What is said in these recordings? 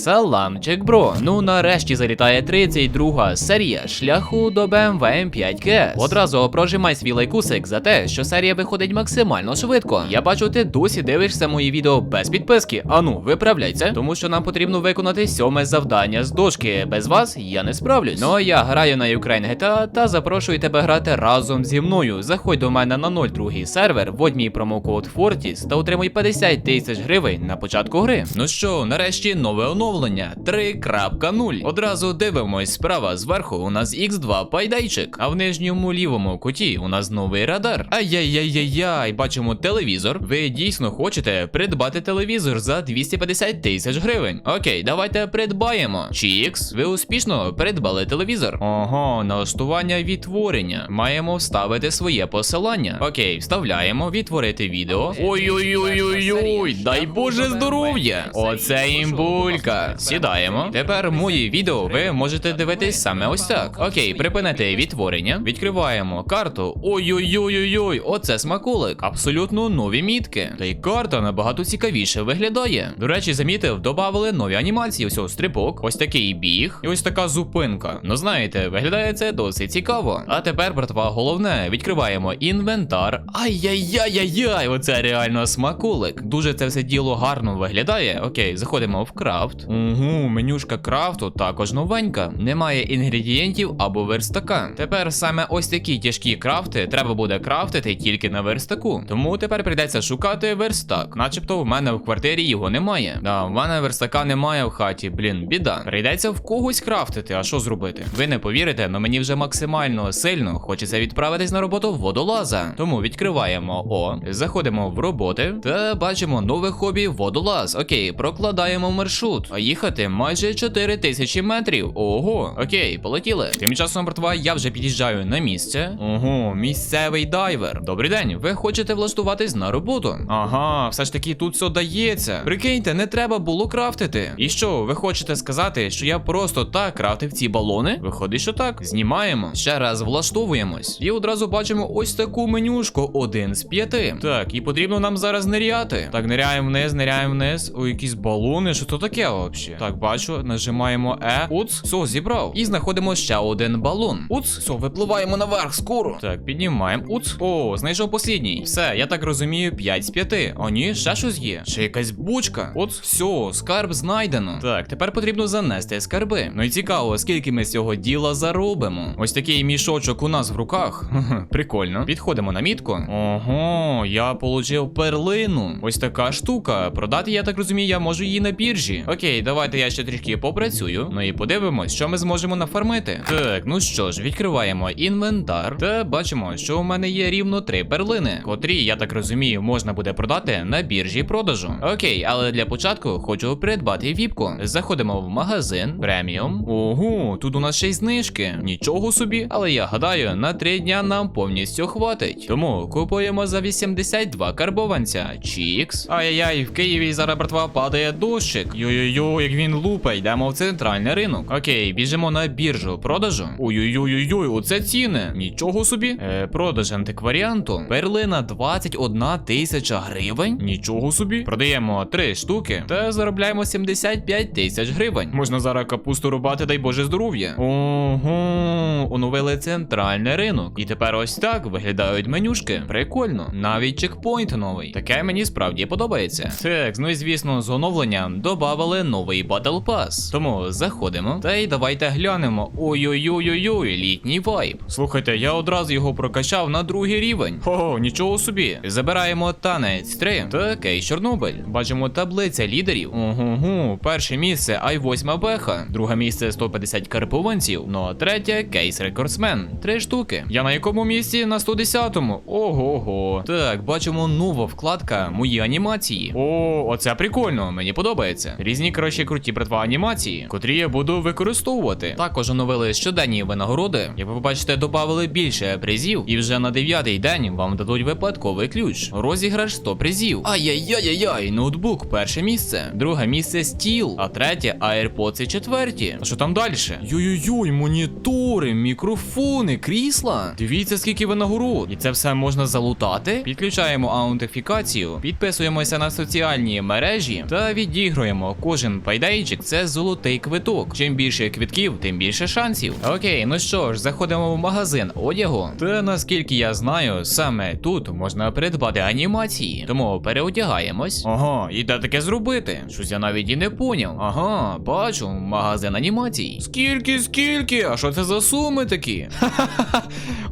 Саламчик, бро. Ну нарешті залітає 32 серія шляху до BMW M5 Одразу прожимай свій лайкусик за те, що серія виходить максимально швидко. Я бачу, ти досі дивишся мої відео без підписки. Ану, виправляйся, тому що нам потрібно виконати сьоме завдання з дошки. Без вас я не справлюсь. Ну а я граю на Ukraine GTA та запрошую тебе грати разом зі мною. Заходь до мене на 02 сервер, вводь мій промокод Fortis та отримуй 50 тисяч гривень на початку гри. Ну що, нарешті нове оновлення 3.0. Одразу дивимось справа зверху. У нас X2 пайдайчик, а в нижньому лівому куті у нас новий радар. Ай-яй-яй-яй-яй, бачимо телевізор. Ви дійсно хочете придбати телевізор за 250 тисяч гривень. Окей, давайте придбаємо. Чікс, ви успішно придбали телевізор. Ого, налаштування відтворення. Маємо вставити своє посилання. Окей, вставляємо, відтворити відео. Ой-ой-ой-ой-ой, дай Боже здоров'я! Оце імбулька. Сідаємо. Тепер мої відео ви можете дивитись саме ось так. Окей, припинити відтворення. Відкриваємо карту. Ой-ой-ой-ой-ой, оце смаколик. Абсолютно нові мітки. Та й карта набагато цікавіше виглядає. До речі, замітив, додавали нові анімації. Ось стрибок, ось такий біг і ось така зупинка. Ну знаєте, виглядає це досить цікаво. А тепер, братва, головне, відкриваємо інвентар. Ай-яй-яй-яй-яй, оце реально смаколик. Дуже це все діло гарно виглядає. Окей, заходимо в крафт. Угу, менюшка крафту також новенька. Немає інгредієнтів або верстака. Тепер саме ось такі тяжкі крафти треба буде крафтити тільки на верстаку. Тому тепер прийдеться шукати верстак. Начебто в мене в квартирі його немає. Да, в мене верстака немає в хаті. Блін, біда. Прийдеться в когось крафтити. А що зробити? Ви не повірите, але мені вже максимально сильно хочеться відправитись на роботу в водолаза. Тому відкриваємо О, заходимо в роботи та бачимо нове хобі водолаз. Окей, прокладаємо маршрут. Їхати майже 4 тисячі метрів. Ого, окей, полетіли. Тим часом, братва, я вже під'їжджаю на місце. Ого, місцевий дайвер. Добрий день, ви хочете влаштуватись на роботу? Ага, все ж таки тут все дається. Прикиньте, не треба було крафтити. І що, ви хочете сказати, що я просто так крафтив ці балони? Виходить, що так. Знімаємо. Ще раз влаштовуємось. І одразу бачимо ось таку менюшку: один з п'яти. Так, і потрібно нам зараз ниряти. Так, ниряємо вниз, ниряємо вниз. О, якісь балони. Що то таке взагалі? Так, бачу, нажимаємо Е. Уц, все, зібрав. І знаходимо ще один балон. Уц, все, випливаємо наверх скоро. Так, піднімаємо. Уц. О, знайшов послідній. Все, я так розумію, 5 з 5. О, ні, ще щось є. Ще якась бучка. От, все, скарб знайдено. Так, тепер потрібно занести скарби. Ну і цікаво, скільки ми з цього діла заробимо. Ось такий мішочок у нас в руках. Прикольно. Підходимо на мітку. Ого, я получив перлину. Ось така штука. Продати, я так розумію, я можу її на біржі. Окей, давайте я ще трішки попрацюю. Ну і подивимось, що ми зможемо нафармити. Так, ну що ж, відкриваємо інвентар. Та бачимо, що у мене є рівно три перлини, котрі, я так розумію, можна буде продати на біржі продажу. Окей, але для початку хочу придбати віпку. Заходимо в магазин, преміум. Ого, тут у нас ще й знижки. Нічого собі, але я гадаю, на три дня нам повністю хватить. Тому купуємо за 82 карбованця. Чікс. Ай-яй-яй, в Києві зараз братва падає дощик. Йо-йо-йо, як він лупа, йдемо в центральний ринок. Окей, біжимо на біржу продажу. Ой-ой-ой-ой, оце ціни. Нічого собі. Е, продаж антикваріанту. Перлина 21 тисяча гривень. Нічого собі. Продаємо 3 штуки та заробляємо 75 тисяч гривень. Можна зараз капусту рубати, дай Боже здоров'я. Ого, оновили центральний ринок. І тепер ось так виглядають менюшки. Прикольно. Навіть чекпоінт новий. Таке мені справді подобається. Так, ну і звісно, з оновленням додавали новий Battle Pass. Тому заходимо. Та й давайте глянемо. Ой-ой-ой-ой-ой, літній вайб. Слухайте, я одразу його прокачав на другий рівень. Ого, нічого собі. Забираємо танець 3. Такий Чорнобиль. Бачимо таблиця лідерів. Ого, перше місце i8 Беха, друге місце 150 карпованців, ну а третє кейс рекордсмен. Три штуки. Я на якому місці? На 110-му. Ого-го. Так, бачимо нова вкладка мої анімації. О, оце прикольно, мені подобається. Різні коротше круті братва анімації, котрі я буду використовувати. Також оновили щоденні винагороди. Як ви побачите, додали більше призів, і вже на дев'ятий день вам дадуть випадковий ключ. Розіграш 100 призів. Ай-яй-яй-яй, ноутбук, перше місце. Друге місце стіл, а третє AirPods четверті. А що там далі? Йой-йой, монітори, мікрофони, крісла. Дивіться, скільки винагород. І це все можна залутати. Підключаємо аутентифікацію, підписуємося на соціальні мережі та відігруємо кожен Mission Payday це золотий квиток. Чим більше квитків, тим більше шансів. Окей, ну що ж, заходимо в магазин одягу. Та наскільки я знаю, саме тут можна придбати анімації. Тому переодягаємось. Ага, і де таке зробити? Щось я навіть і не поняв. Ага, бачу, магазин анімацій. Скільки, скільки? А що це за суми такі?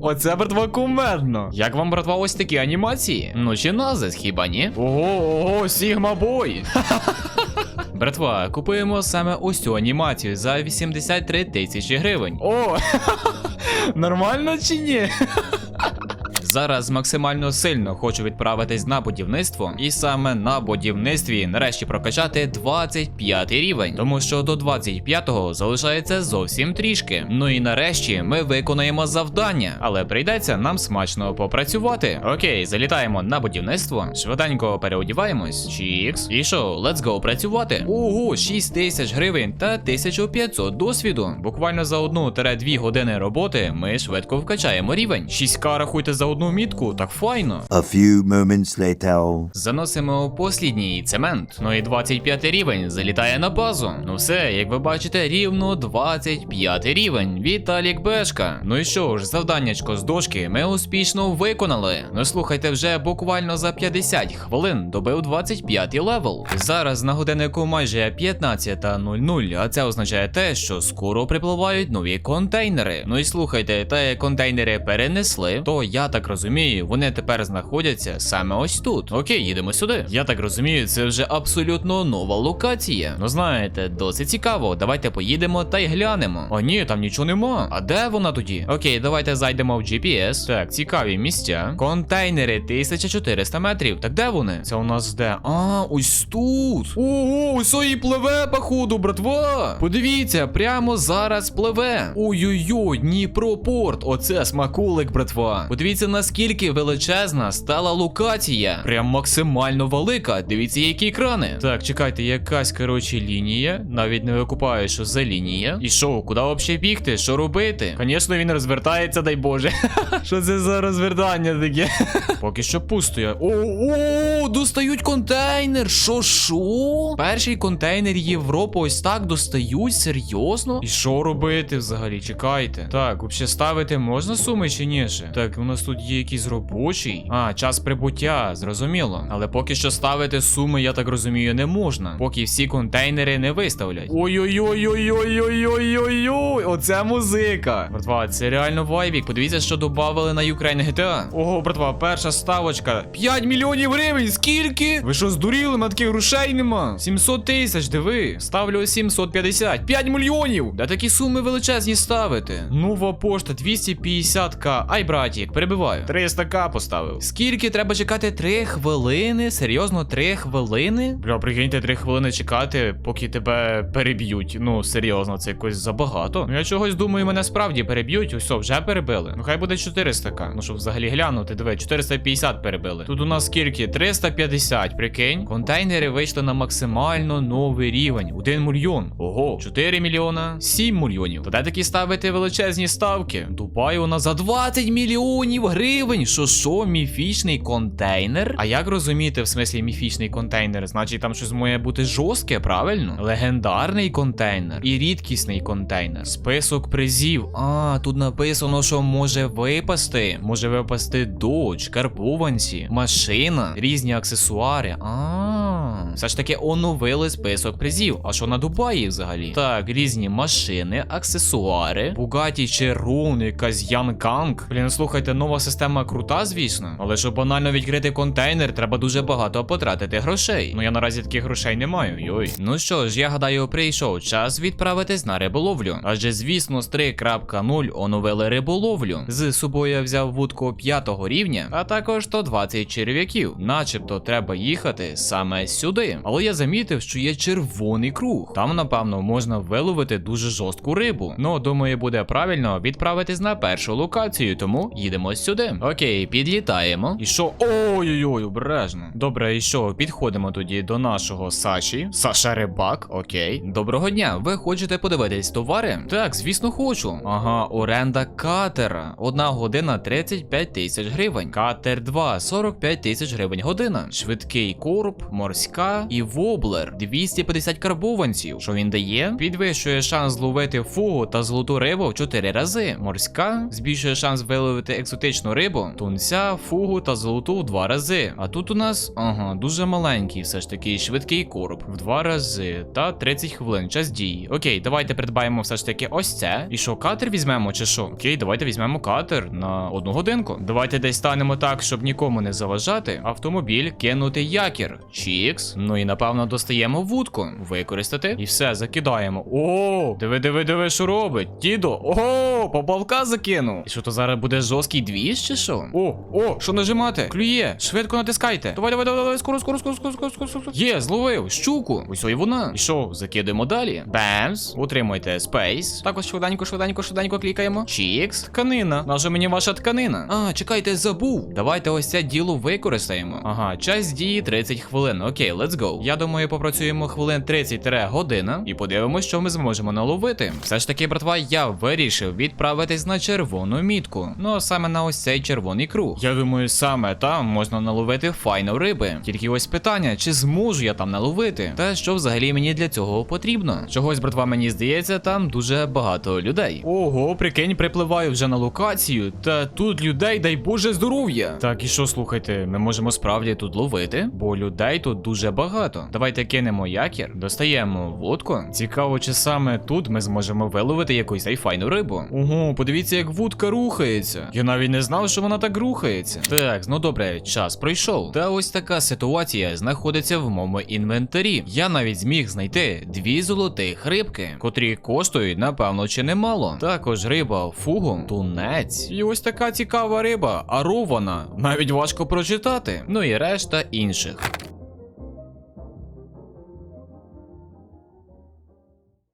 Оце братва кумедно. Як вам, братва, ось такі анімації? Ну чи назис, хіба ні? Ого, ого, Сігма Бой. Братва, купуємо саме ось цю анімацію за 83 тисячі гривень. О, нормально чи ні? Зараз максимально сильно хочу відправитись на будівництво, і саме на будівництві нарешті прокачати 25 рівень, тому що до 25-го залишається зовсім трішки. Ну і нарешті ми виконаємо завдання, але прийдеться нам смачно попрацювати. Окей, залітаємо на будівництво, швиденько переодіваємось. Чікс. І що, let's go працювати. Ого, 6 тисяч гривень та 1500 досвіду. Буквально за 1-2 години роботи ми швидко вкачаємо рівень. 6к рахуйте за одну мітку, так файно. A few moments later. Заносимо послідній цемент. Ну і 25 рівень залітає на базу. Ну все, як ви бачите, рівно 25 рівень. Віталік Бешка. Ну і що ж, завданнячко з дошки ми успішно виконали. Ну слухайте, вже буквально за 50 хвилин добив 25 левел. Зараз на годиннику майже 15.00, а це означає те, що скоро припливають нові контейнери. Ну і слухайте, та контейнери перенесли, то я так розумію, вони тепер знаходяться саме ось тут. Окей, їдемо сюди. Я так розумію, це вже абсолютно нова локація. Ну знаєте, досить цікаво. Давайте поїдемо та й глянемо. О, ні, там нічого нема. А де вона тоді? Окей, давайте зайдемо в GPS. Так, цікаві місця. Контейнери 1400 метрів. Так де вони? Це у нас де? А, ось тут. Ого, ось і пливе, походу, братва. Подивіться, прямо зараз пливе. Ой-ой-ой, Дніпропорт. Оце смакулик, братва. Подивіться, наскільки величезна стала локація. Прям максимально велика. Дивіться, які екрани. Так, чекайте, якась коротше лінія. Навіть не викупаю, що за лінія. І що, куди взагалі бігти? Що робити? Звісно, він розвертається, дай Боже. Що це за розвертання таке? Поки що пусто я. О, о, достають контейнер. Що, що? Перший контейнер Європи ось так достають? Серйозно? І що робити взагалі? Чекайте. Так, взагалі ставити можна суми чи ні? ще? Так, у нас тут є якийсь робочий. А, час прибуття, зрозуміло. Але поки що ставити суми, я так розумію, не можна. Поки всі контейнери не виставлять. Ой-ой-ой-ой-ой-ой-ой-ой. Оце музика. Братва, це реально вайбік. Подивіться, що додавали на Ukraine GTA. Ого, братва, перша ставочка. 5 мільйонів гривень. Скільки? Ви що, здуріли? Мене таких грошей нема. 700 тисяч, диви. Ставлю 750. 5 мільйонів. Де такі суми величезні ставити? Нова пошта 250к. Ай, братік, перебиваю. 300к поставив. Скільки треба чекати? 3 хвилини? Серйозно, 3 хвилини? Бля, прикиньте, 3 хвилини чекати, поки тебе переб'ють. Ну, серйозно, це якось забагато. Ну я чогось думаю, мене справді переб'ють. Ось, вже перебили. Ну хай буде 400к. Ну щоб взагалі глянути, диви, 450 перебили. Тут у нас скільки? 350, прикинь. Контейнери вийшли на максимально новий рівень. 1 мільйон. Ого, 4 мільйона, 7 мільйонів. То де такі ставити величезні ставки? Дубай у нас за 20 мільйонів гривень. Що що, міфічний контейнер? А як розуміти, в смислі міфічний контейнер? Значить, там щось має бути жорстке, правильно? Легендарний контейнер і рідкісний контейнер. Список призів. А, тут написано, що може випасти. Може випасти додж, карбованці, машина, різні аксесуари. А, все ж таки оновили список призів. А що на Дубаї взагалі? Так, різні машини, аксесуари, Бугаті Черун, якась Янганг. Блін, слухайте, нова система крута, звісно. Але щоб банально відкрити контейнер, треба дуже багато потратити грошей. Ну я наразі таких грошей не маю. Йой. Ну що ж, я гадаю, прийшов час відправитись на риболовлю. Адже, звісно, з 3.0 оновили риболовлю. З собою я взяв вудку 5 рівня, а також 120 черв'яків. Начебто треба їхати саме сюди. Але я замітив, що є червоний круг. Там, напевно, можна виловити дуже жорстку рибу. Ну, думаю, буде правильно відправитись на першу локацію, тому їдемо сюди. Окей, підлітаємо. І що? Ой-ой-ой, обережно. Добре, і що? Підходимо тоді до нашого Саші. Саша Рибак, окей. Доброго дня. Ви хочете подивитись товари? Так, звісно, хочу. Ага, оренда катера. Одна година 35 тисяч гривень. Катер 2, 45 тисяч гривень година. Швидкий короб, морська і воблер. 250 карбованців. Що він дає? Підвищує шанс зловити фугу та золоту рибу в 4 рази. Морська збільшує шанс виловити екзотичну рибу, тунця, фугу та золоту в 2 рази. А тут у нас, ага, дуже маленький, все ж таки швидкий короб в 2 рази та 30 хвилин. Час дії. Окей, давайте придбаємо все ж таки ось це. І що, катер візьмемо чи що? Окей, давайте візьмемо катер на одну годинку. Давайте десь станемо так, щоб нікому не заважати. Автомобіль кинути якір. Чікс. Ну і напевно достаємо вудку. Використати. І все, закидаємо. О, диви, диви, диви, що робить. Дідо. Ого, поплавка закинув. І що то зараз буде жорсткий двіж чи що? О, о, що нажимати? Клює. Швидко натискайте. Давай, давай, давай, давай, скоро, скоро, скоро, скоро, скоро, скоро, скоро. Є, зловив. Щуку. Ось і вона. І що, закидуємо далі. Бемс. Утримуйте спейс. Також швиденько, швиденько, швиденько клікаємо. Чікс. Тканина. Наша мені ваша тканина. А, чекайте, забув. Давайте ось це діло використаємо. Ага, час дії 30 хвилин. Окей, let's go. Я думаю, попрацюємо хвилин 30 година і подивимось, що ми зможемо наловити. Все ж таки, братва, я вирішив відправитись на червону мітку. Ну а саме на ось цей червоний круг. Я думаю, саме там можна наловити файно риби. Тільки ось питання, чи зможу я там наловити? Та що взагалі мені для цього потрібно? Чогось, братва, мені здається, там дуже багато людей. Ого, прикинь, припливаю вже на локацію. Та тут людей, дай Боже, здоров'я. Так, і що слухайте, ми можемо справді тут ловити, бо людей тут дуже багато. Давайте кинемо якір, достаємо вудку. Цікаво, чи саме тут ми зможемо виловити якусь айфайну рибу. Ого, подивіться, як вудка рухається. Я навіть не знав, що вона так рухається. Так, ну добре, час пройшов. Та ось така ситуація знаходиться в моєму інвентарі. Я навіть зміг знайти дві золотих рибки, котрі коштують, напевно, чи немало. Також риба фугу, тунець. І ось така цікава риба, арована. Навіть важко прочитати. Ну і решта інших.